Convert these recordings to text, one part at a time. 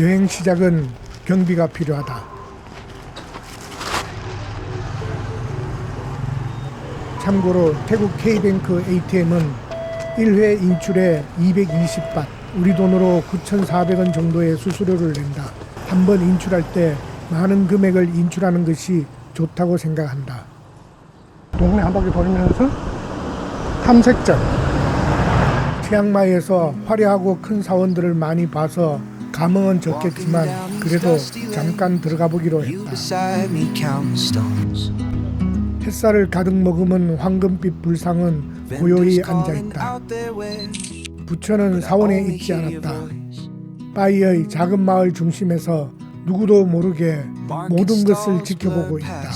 여행 시작은 경비가 필요하다. 참고로 태국 K뱅크 ATM은 1회 인출에 220밭, 우리 돈으로 9,400원 정도의 수수료를 낸다. 한 번 인출할 때 많은 금액을 인출하는 것이 좋다고 생각한다. 동네 한 바퀴 돌면서 탐색전. 치앙마이에서 화려하고 큰 사원들을 많이 봐서 감흥은 적겠지만 그래도 잠깐 들어가 보기로 했다. 햇살을 가득 머금은 황금빛 불상은 고요히 Vendors 앉아 calling 있다. out their way. 부처는 사원에 있지 않았다. 빠이의 작은 마을 중심에서 누구도 모르게 모든 것을 지켜보고 있다.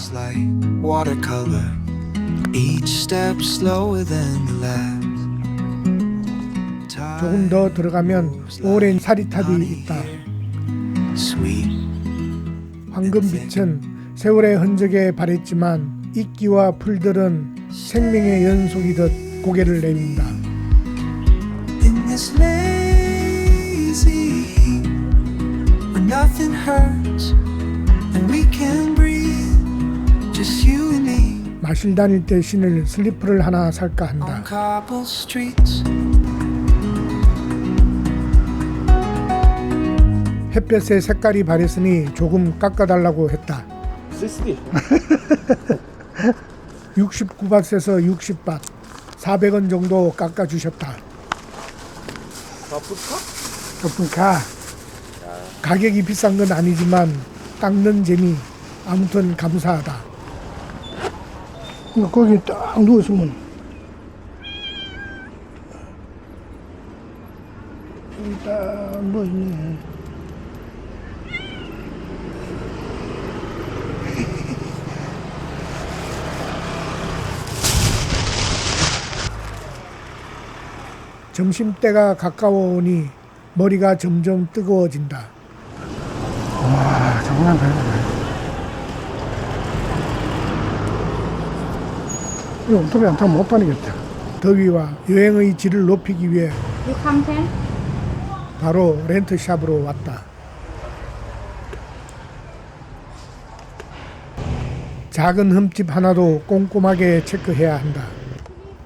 조금 더 들어가면 오랜 사리탑이 있다. 황금빛은 세월의 흔적에 바랬지만 이끼와 풀들은 생명의 연속이듯 고개를 내민다. 마실 다닐 때 신을 슬리퍼를 하나 살까 한다. 햇볕의 색깔이 바랬으니 조금 깎아달라고 했다. 60. 69밭에서 60밭, 400원 정도 깎아주셨다. 바쁘까? 높은가 가격이 비싼 건 아니지만 깎는 재미 아무튼 감사하다. 거기 딱 누워 있으면 여기 딱 누워 있네. 점심때가 가까워 오니 머리가 점점 뜨거워진다. 와, 장난 아니네. 이거 오토바이 안 타면 못 다니겠다. 더위와 여행의 질을 높이기 위해? 바로 렌트샵으로 왔다. 작은 흠집 하나도 꼼꼼하게 체크해야 한다.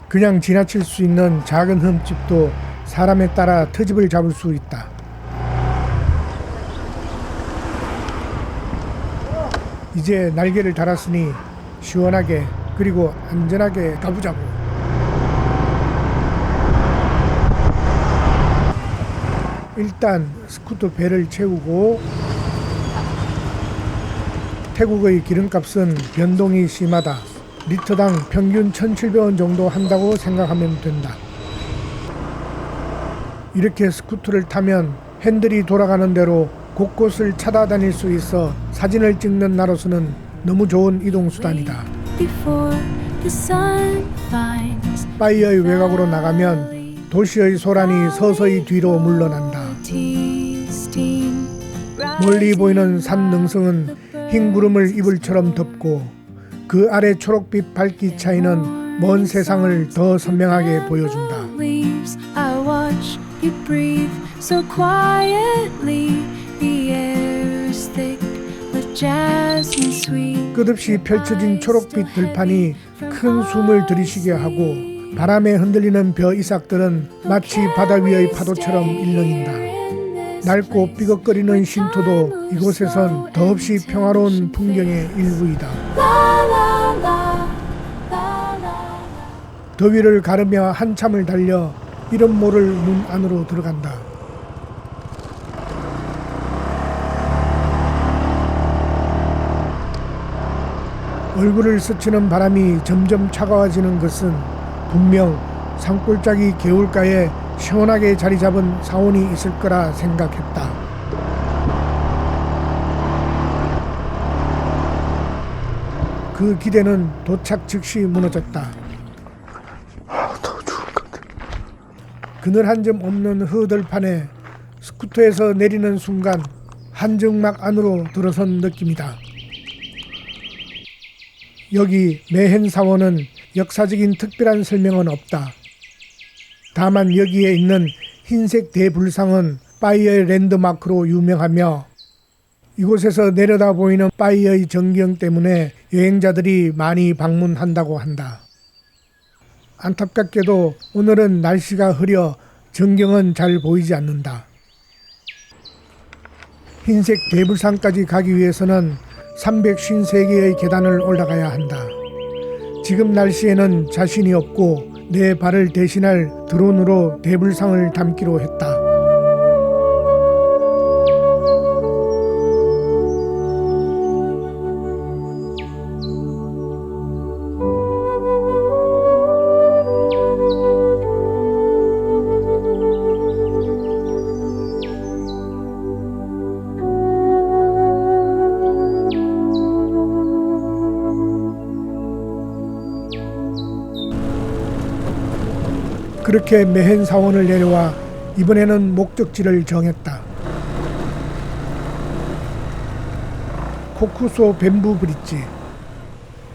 그냥 지나칠 수 있는 작은 흠집도 사람에 따라 트집을 잡을 수 있다. 이제 날개를 달았으니 시원하게 그리고 안전하게 가보자고. 일단 스쿠터 배를 채우고 태국의 기름값은 변동이 심하다. 리터당 평균 1,700원 정도 한다고 생각하면 된다. 이렇게 스쿠터를 타면 핸들이 돌아가는 대로 곳곳을 찾아다닐 수 있어 사진을 찍는 나로서는 너무 좋은 이동 수단이다. before the sun finds 파이어의 외곽으로 나가면 도시의 소란이 서서히 뒤로 물러난다. 멀리 보이는 산 능성은 흰 구름을 이불처럼 덮고 그 아래 초록빛 밝기 차이는 먼 세상을 더 선명하게 보여준다. 끝없이 펼쳐진 초록빛 들판이 큰 숨을 들이쉬게 하고 바람에 흔들리는 벼 이삭들은 마치 바다 위의 파도처럼 일렁인다. 낡고 삐걱거리는 쉼터도 이곳에선 더없이 평화로운 풍경의 일부이다. 더위를 가르며 한참을 달려 이름 모를 문 안으로 들어간다. 얼굴을 스치는 바람이 점점 차가워지는 것은 분명 산골짜기 개울가에 시원하게 자리 잡은 사원이 있을 거라 생각했다. 그 기대는 도착 즉시 무너졌다. 그늘 한 점 없는 흐들판에 스쿠터에서 내리는 순간 한정막 안으로 들어선 느낌이다. 여기 매hen 사원은 역사적인 특별한 설명은 없다. 다만 여기에 있는 흰색 대불상은 빠이의 랜드마크로 유명하며 이곳에서 내려다 보이는 빠이의 전경 때문에 여행자들이 많이 방문한다고 한다. 안타깝게도 오늘은 날씨가 흐려 전경은 잘 보이지 않는다. 흰색 대불산까지 가기 위해서는 353개의 계단을 올라가야 한다. 지금 날씨에는 자신이 없고 내 발을 대신할 드론으로 대불상을 담기로 했다. 그렇게 매hen 사원을 내려와 이번에는 목적지를 정했다. 코쿠소 뱀부 브릿지.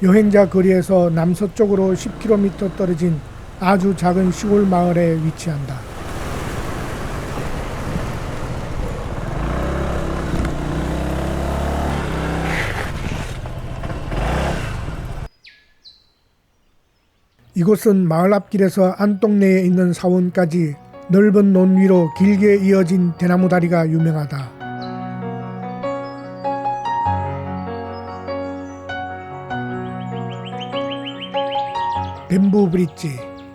여행자 거리에서 남서쪽으로 10km 떨어진 아주 작은 시골 마을에 위치한다. 이곳은 마을 앞길에서 안동네에 있는 사원까지 넓은 논 위로 길게 이어진 대나무 다리가 유명하다. 뱀부 브릿지,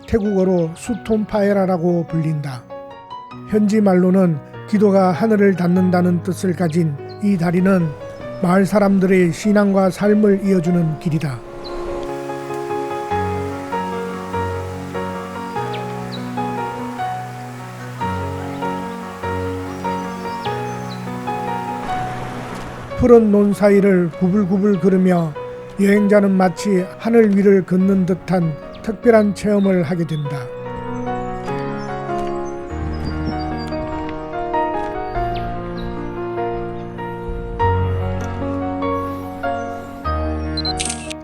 태국어로 수톤파에라라고 불린다. 현지 말로는 기도가 하늘을 닿는다는 뜻을 가진 이 다리는 마을 사람들의 신앙과 삶을 이어주는 길이다. 푸른 논 사이를 구불구불 걸으며 여행자는 마치 하늘 위를 걷는 듯한 특별한 체험을 하게 된다.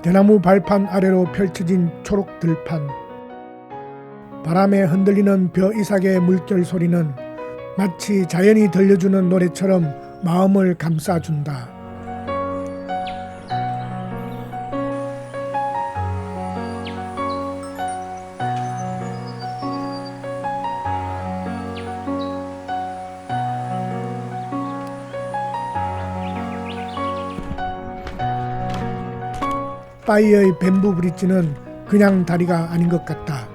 대나무 발판 아래로 펼쳐진 초록 들판. 바람에 흔들리는 벼 이삭의 물결 소리는 마치 자연이 들려주는 노래처럼 마음을 감싸준다. 빠이의 뱀부 브릿지는 그냥 다리가 아닌 것 같다.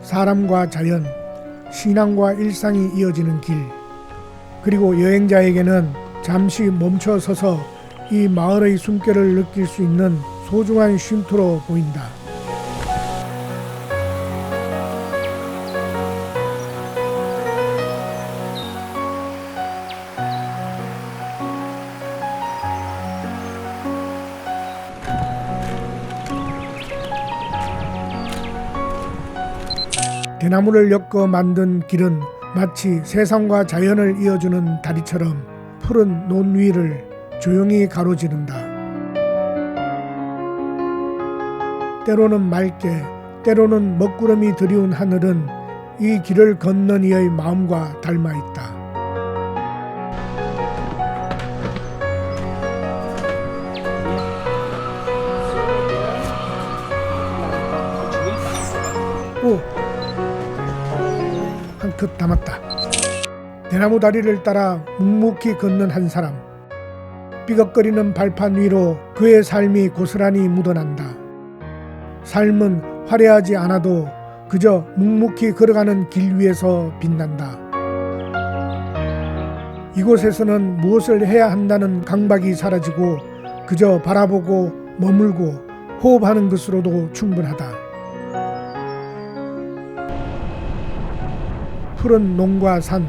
사람과 자연, 신앙과 일상이 이어지는 길, 그리고 여행자에게는 잠시 멈춰 서서 이 마을의 숨결을 느낄 수 있는 소중한 쉼터로 보인다. 대나무를 엮어 만든 길은 마치 세상과 자연을 이어주는 다리처럼 푸른 논 위를 조용히 가로지른다. 때로는 맑게, 때로는 먹구름이 드리운 하늘은 이 길을 걷는 이의 마음과 닮아 있다. 오, 한끗 담았다. 대나무 다리를 따라 묵묵히 걷는 한 사람. 삐걱거리는 발판 위로 그의 삶이 고스란히 묻어난다. 삶은 화려하지 않아도 그저 묵묵히 걸어가는 길 위에서 빛난다. 이곳에서는 무엇을 해야 한다는 강박이 사라지고 그저 바라보고 머물고 호흡하는 것으로도 충분하다. 푸른 농과 산,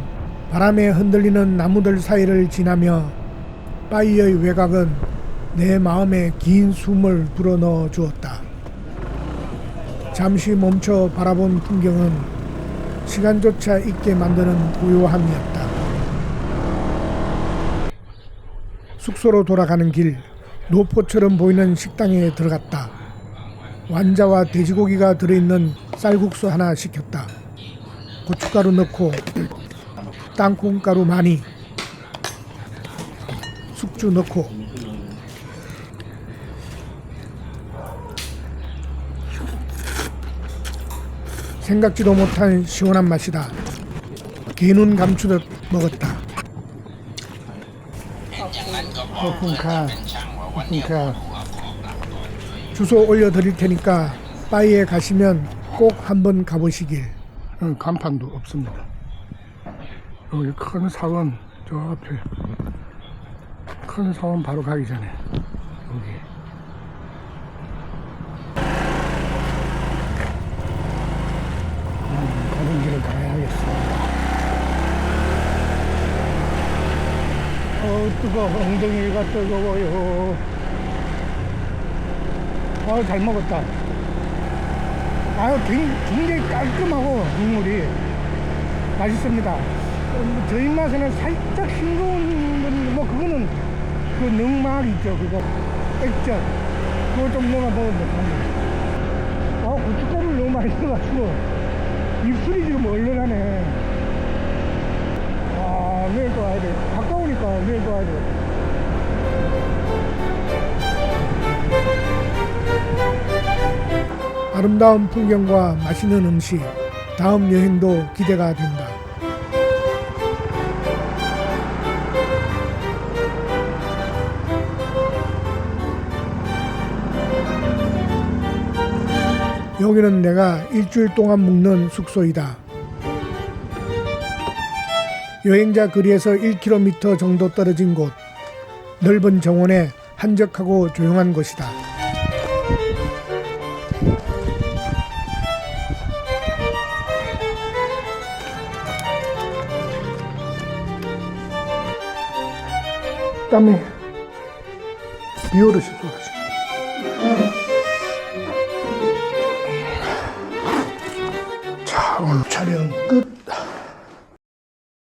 바람에 흔들리는 나무들 사이를 지나며 빠이의 외곽은 내 마음에 긴 숨을 불어넣어 주었다. 잠시 멈춰 바라본 풍경은 시간조차 잊게 만드는 고요함이었다. 숙소로 돌아가는 길, 노포처럼 보이는 식당에 들어갔다. 완자와 돼지고기가 들어있는 쌀국수 하나 시켰다. 고춧가루 넣고 땅콩가루 많이 숙주 넣고 생각지도 못한 시원한 맛이다. 개눈 감추듯 먹었다. 오픈카, 오픈카. 주소 올려드릴 테니까 바이에 가시면 꼭 한번 가보시길. 어, 간판도 없습니다. 여기 큰 사원 저 앞에 큰 사원 바로 가기 전에 여기 음. 어 뜨거 엉덩이가 뜨거워요. 아잘 먹었다. 아유 굉- 굉장히 깔끔하고 국물이 맛있습니다. 어, 뭐저 입맛에는 살짝 싱거운 건, 뭐 그거는 그 능막 있죠 그거 액젓 그거 좀 넣어 먹으면 됩니다. 아 고춧가루를 너무 많이 넣어가지고 입술이 지금 얼얼하네. 아 내일 또 와야 돼. 가까우니까 내일 또 와야 돼. 아름다운 풍경과 맛있는 음식, 다음 여행도 기대가 된다. 여기는 내가 일주일 동안 묵는 숙소이다. 여행자 거리에서 1km 정도 떨어진 곳, 넓은 정원에 한적하고 조용한 곳이다. 땀이 비